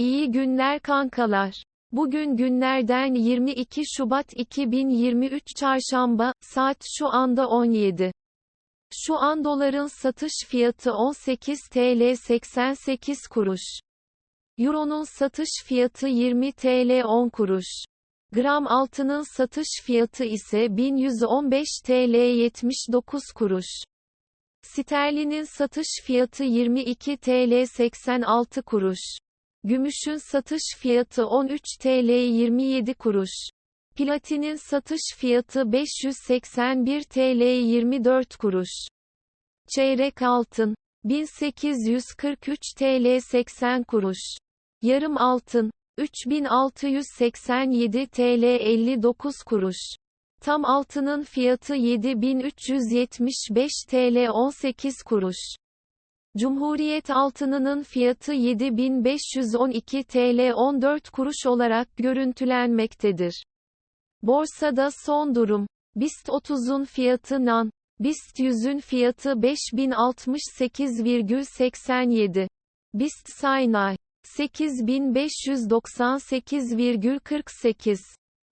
İyi günler kankalar. Bugün günlerden 22 Şubat 2023 Çarşamba, saat şu anda 17. Şu an doların satış fiyatı 18 TL 88 kuruş. Euro'nun satış fiyatı 20 TL 10 kuruş. Gram altının satış fiyatı ise 1115 TL 79 kuruş. Sterlinin satış fiyatı 22 TL 86 kuruş. Gümüşün satış fiyatı 13 TL 27 kuruş. Platinin satış fiyatı 581 TL 24 kuruş. Çeyrek altın 1843 TL 80 kuruş. Yarım altın 3687 TL 59 kuruş. Tam altının fiyatı 7375 TL 18 kuruş. Cumhuriyet altınının fiyatı 7512 TL 14 kuruş olarak görüntülenmektedir. Borsada son durum. BIST 30'un fiyatı NAN, BIST 100'ün fiyatı 5068,87. BIST Saynay 8598,48.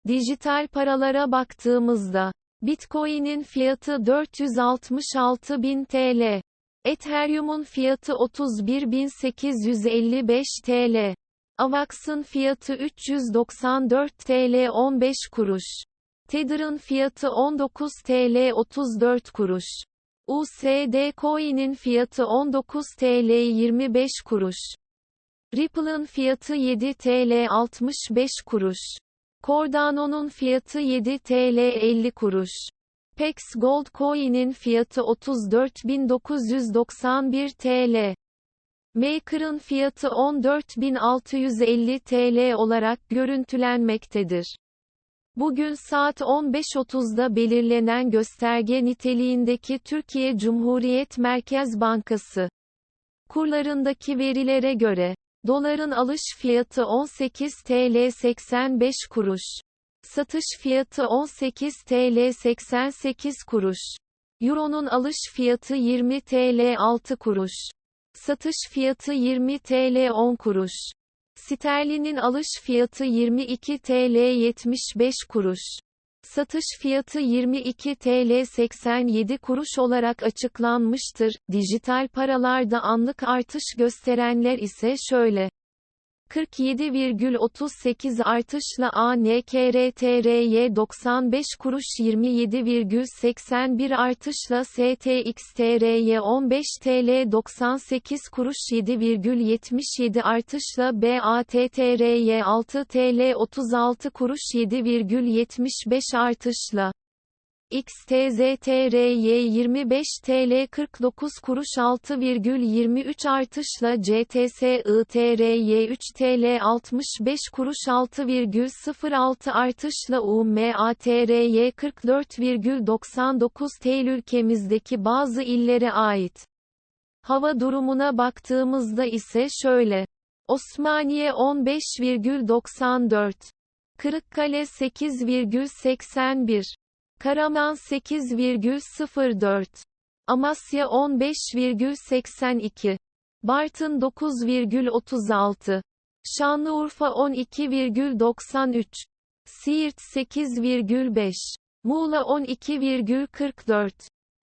Dijital paralara baktığımızda, Bitcoin'in fiyatı 466.000 TL. Ethereum'un fiyatı 31.855 TL. Avax'ın fiyatı 394 TL 15 kuruş. Tether'ın fiyatı 19 TL 34 kuruş. USD Coin'in fiyatı 19 TL 25 kuruş. Ripple'ın fiyatı 7 TL 65 kuruş. Cardano'nun fiyatı 7 TL 50 kuruş. Pex Gold Coin'in fiyatı 34.991 TL. Maker'ın fiyatı 14.650 TL olarak görüntülenmektedir. Bugün saat 15.30'da belirlenen gösterge niteliğindeki Türkiye Cumhuriyet Merkez Bankası kurlarındaki verilere göre doların alış fiyatı 18 TL 85 kuruş, satış fiyatı 18 TL 88 kuruş, Euro'nun alış fiyatı 20 TL 6 kuruş, satış fiyatı 20 TL 10 kuruş. Sterlinin alış fiyatı 22 TL 75 kuruş. Satış fiyatı 22 TL 87 kuruş olarak açıklanmıştır. Dijital paralarda anlık artış gösterenler ise şöyle. 47,38 artışla ANKRTRY 95 kuruş 27,81 artışla STXTRY 15 TL 98 kuruş 7,77 artışla BATTRY 6 TL 36 kuruş 7,75 artışla XTZTRY 25 TL 49 kuruş 6,23 artışla CTSITRY 3 TL 65 kuruş 6,06 artışla UMATRY 44,99 TL ülkemizdeki bazı illere ait. Hava durumuna baktığımızda ise şöyle. Osmaniye 15,94. Kırıkkale 8,81. Karaman 8,04. Amasya 15,82. Bartın 9,36. Şanlıurfa 12,93. Siirt 8,5. Muğla 12,44.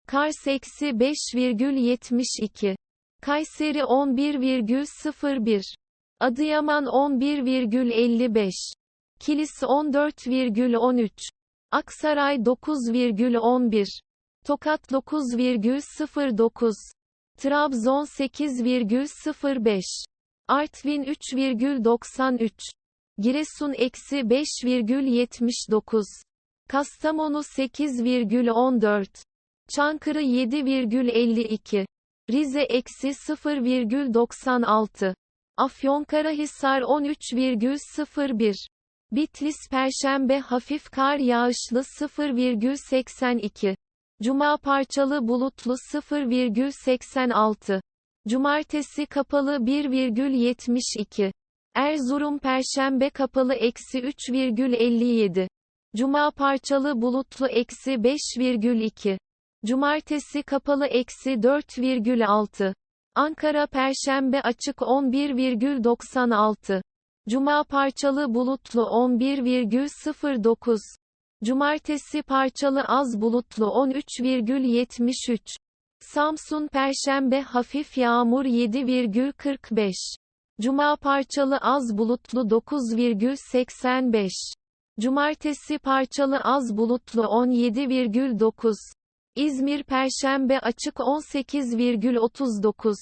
Kars eksi 5,72. Kayseri 11,01. Adıyaman 11,55. Kilis 14,13. Aksaray 9,11. Tokat 9,09. Trabzon 8,05. Artvin 3,93. Giresun eksi 5,79. Kastamonu 8,14. Çankırı 7,52. Rize eksi 0,96. Afyonkarahisar 13,01. Bitlis Perşembe hafif kar yağışlı 0,82. Cuma parçalı bulutlu 0,86. Cumartesi kapalı 1,72. Erzurum Perşembe kapalı eksi 3,57. Cuma parçalı bulutlu eksi 5,2. Cumartesi kapalı eksi 4,6. Ankara Perşembe açık 11,96. Cuma parçalı bulutlu 11,09. Cumartesi parçalı az bulutlu 13,73. Samsun Perşembe hafif yağmur 7,45. Cuma parçalı az bulutlu 9,85. Cumartesi parçalı az bulutlu 17,9. İzmir Perşembe açık 18,39.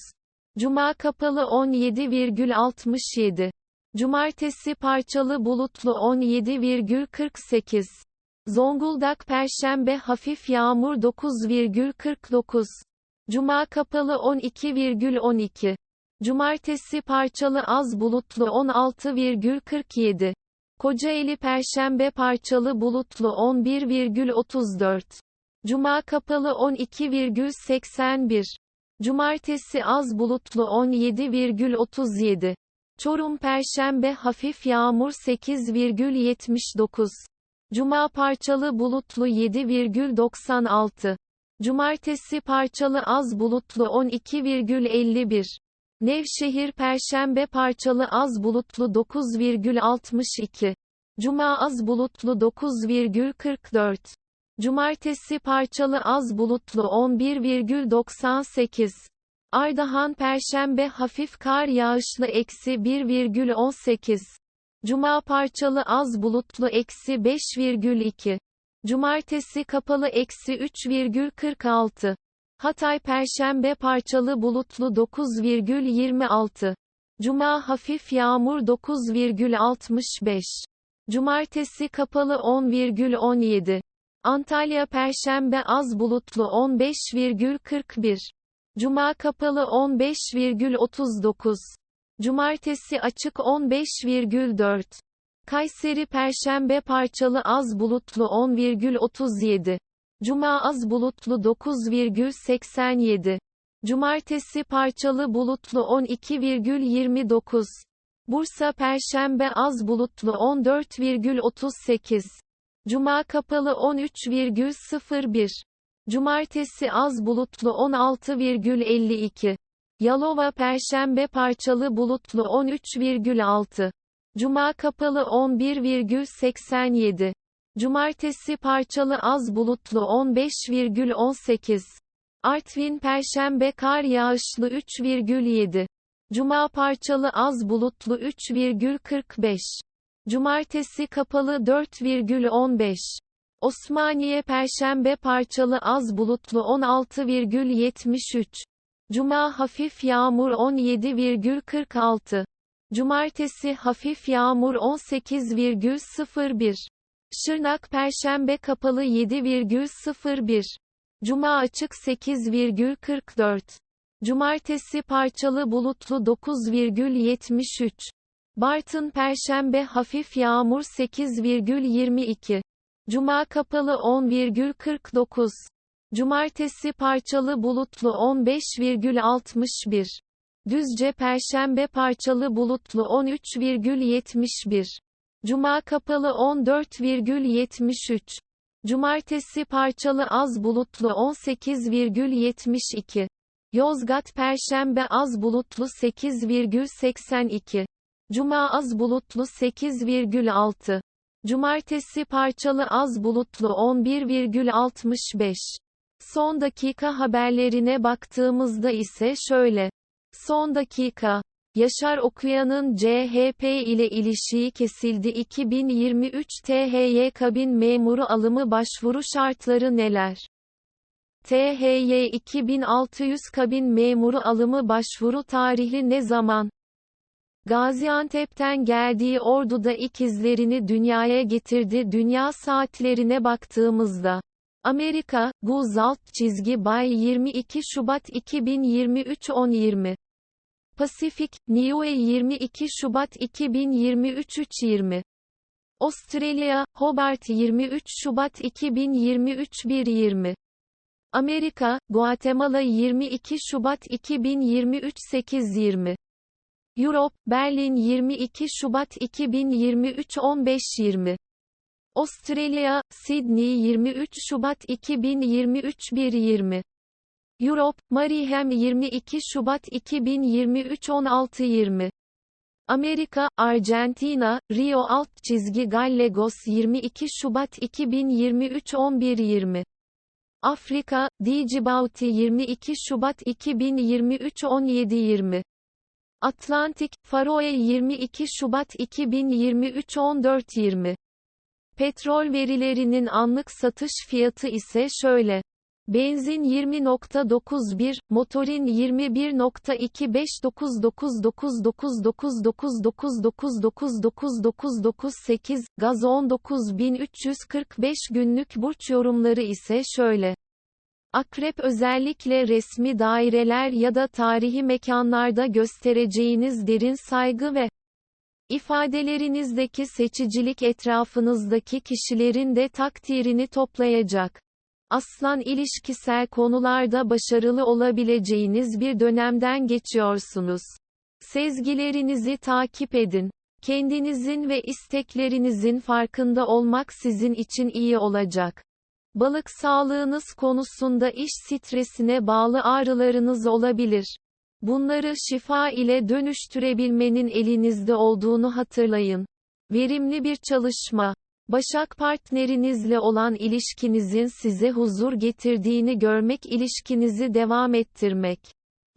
Cuma kapalı 17,67. Cumartesi parçalı bulutlu 17,48. Zonguldak Perşembe hafif yağmur 9,49. Cuma kapalı 12,12. Cumartesi parçalı az bulutlu 16,47. Kocaeli Perşembe parçalı bulutlu 11,34. Cuma kapalı 12,81. Cumartesi az bulutlu 17,37. Çorum Perşembe hafif yağmur 8,79. Cuma parçalı bulutlu 7,96. Cumartesi parçalı az bulutlu 12,51. Nevşehir Perşembe parçalı az bulutlu 9,62. Cuma az bulutlu 9,44. Cumartesi parçalı az bulutlu 11,98. Ardahan Perşembe hafif kar yağışlı eksi 1,18. Cuma parçalı az bulutlu eksi 5,2. Cumartesi kapalı eksi 3,46. Hatay Perşembe parçalı bulutlu 9,26. Cuma hafif yağmur 9,65. Cumartesi kapalı 10,17. Antalya Perşembe az bulutlu 15,41. Cuma kapalı 15,39. Cumartesi açık 15,4. Kayseri Perşembe parçalı az bulutlu 10,37. Cuma az bulutlu 9,87. Cumartesi parçalı bulutlu 12,29. Bursa Perşembe az bulutlu 14,38. Cuma kapalı 13,01. Cumartesi az bulutlu 16,52. Yalova Perşembe parçalı bulutlu 13,6. Cuma kapalı 11,87. Cumartesi parçalı az bulutlu 15,18. Artvin Perşembe kar yağışlı 3,7. Cuma parçalı az bulutlu 3,45. Cumartesi kapalı 4,15. Osmaniye Perşembe parçalı az bulutlu 16,73. Cuma hafif yağmur 17,46. Cumartesi hafif yağmur 18,01. Şırnak Perşembe kapalı 7,01. Cuma açık 8,44. Cumartesi parçalı bulutlu 9,73. Bartın Perşembe hafif yağmur 8,22. Cuma kapalı 10,49. Cumartesi parçalı bulutlu 15,61. Düzce Perşembe parçalı bulutlu 13,71. Cuma kapalı 14,73. Cumartesi parçalı az bulutlu 18,72. Yozgat Perşembe az bulutlu 8,82. Cuma az bulutlu 8,6. Cumartesi parçalı az bulutlu 11,65. Son dakika haberlerine baktığımızda ise şöyle. Son dakika. Yaşar Okuyan'ın CHP ile ilişiği kesildi 2023 THY kabin memuru alımı başvuru şartları neler? THY 2600 kabin memuru alımı başvuru tarihi ne zaman? Gaziantep'ten geldiği orduda ikizlerini dünyaya getirdi dünya saatlerine baktığımızda. Amerika, Guzalt çizgi Bay 22 Şubat 2023 10.20 Pasifik, Niue 22 Şubat 2023 3.20 Avustralya, Hobart 23 Şubat 2023 1.20 Amerika, Guatemala 22 Şubat 2023 8.20 Europe, Berlin 22 Şubat 2023 15.20 Avustralya, Sydney 23 Şubat 2023 1.20 Europe, Mariehamn 22 Şubat 2023 16.20 Amerika, Arjantina, Rio alt çizgi Gallegos 22 Şubat 2023 11.20 Afrika, Djibouti 22 Şubat 2023 17.20 Atlantik, Faroe 22 Şubat 2023 14.20 Petrol verilerinin anlık satış fiyatı ise şöyle. Benzin 20.91, motorin 21.25999999999999998, gaz 19345 günlük burç yorumları ise şöyle. Akrep özellikle resmi daireler ya da tarihi mekanlarda göstereceğiniz derin saygı ve ifadelerinizdeki seçicilik etrafınızdaki kişilerin de takdirini toplayacak. Aslan ilişkisel konularda başarılı olabileceğiniz bir dönemden geçiyorsunuz. Sezgilerinizi takip edin. Kendinizin ve isteklerinizin farkında olmak sizin için iyi olacak. Balık sağlığınız konusunda iş stresine bağlı ağrılarınız olabilir. Bunları şifa ile dönüştürebilmenin elinizde olduğunu hatırlayın. Verimli bir çalışma. Başak partnerinizle olan ilişkinizin size huzur getirdiğini görmek ilişkinizi devam ettirmek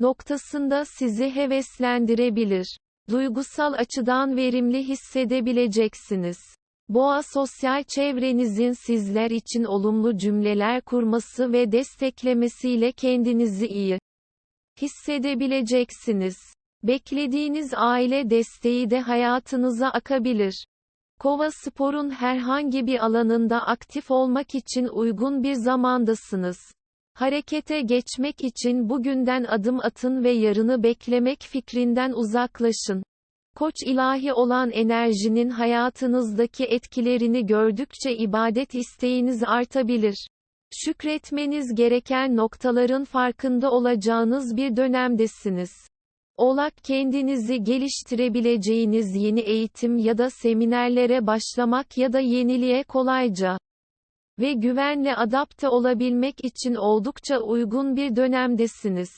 noktasında sizi heveslendirebilir. Duygusal açıdan verimli hissedebileceksiniz. Boğa sosyal çevrenizin sizler için olumlu cümleler kurması ve desteklemesiyle kendinizi iyi hissedebileceksiniz. Beklediğiniz aile desteği de hayatınıza akabilir. Kova sporun herhangi bir alanında aktif olmak için uygun bir zamandasınız. Harekete geçmek için bugünden adım atın ve yarını beklemek fikrinden uzaklaşın. Koç ilahi olan enerjinin hayatınızdaki etkilerini gördükçe ibadet isteğiniz artabilir. Şükretmeniz gereken noktaların farkında olacağınız bir dönemdesiniz. Oğlak kendinizi geliştirebileceğiniz yeni eğitim ya da seminerlere başlamak ya da yeniliğe kolayca ve güvenle adapte olabilmek için oldukça uygun bir dönemdesiniz.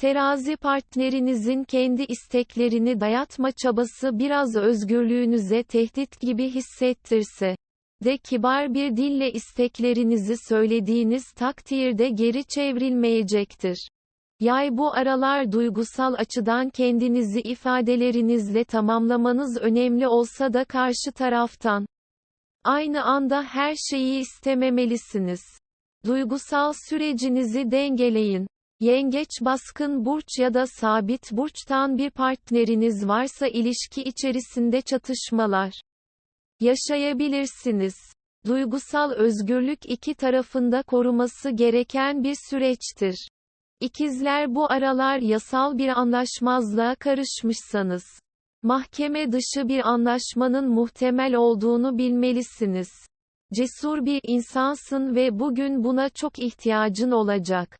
Terazi partnerinizin kendi isteklerini dayatma çabası biraz özgürlüğünüze tehdit gibi hissettirse de kibar bir dille isteklerinizi söylediğiniz takdirde geri çevrilmeyecektir. Yay bu aralar duygusal açıdan kendinizi ifadelerinizle tamamlamanız önemli olsa da karşı taraftan aynı anda her şeyi istememelisiniz. Duygusal sürecinizi dengeleyin. Yengeç baskın burç ya da sabit burçtan bir partneriniz varsa ilişki içerisinde çatışmalar yaşayabilirsiniz. Duygusal özgürlük iki tarafında koruması gereken bir süreçtir. İkizler bu aralar yasal bir anlaşmazlığa karışmışsanız, mahkeme dışı bir anlaşmanın muhtemel olduğunu bilmelisiniz. Cesur bir insansın ve bugün buna çok ihtiyacın olacak.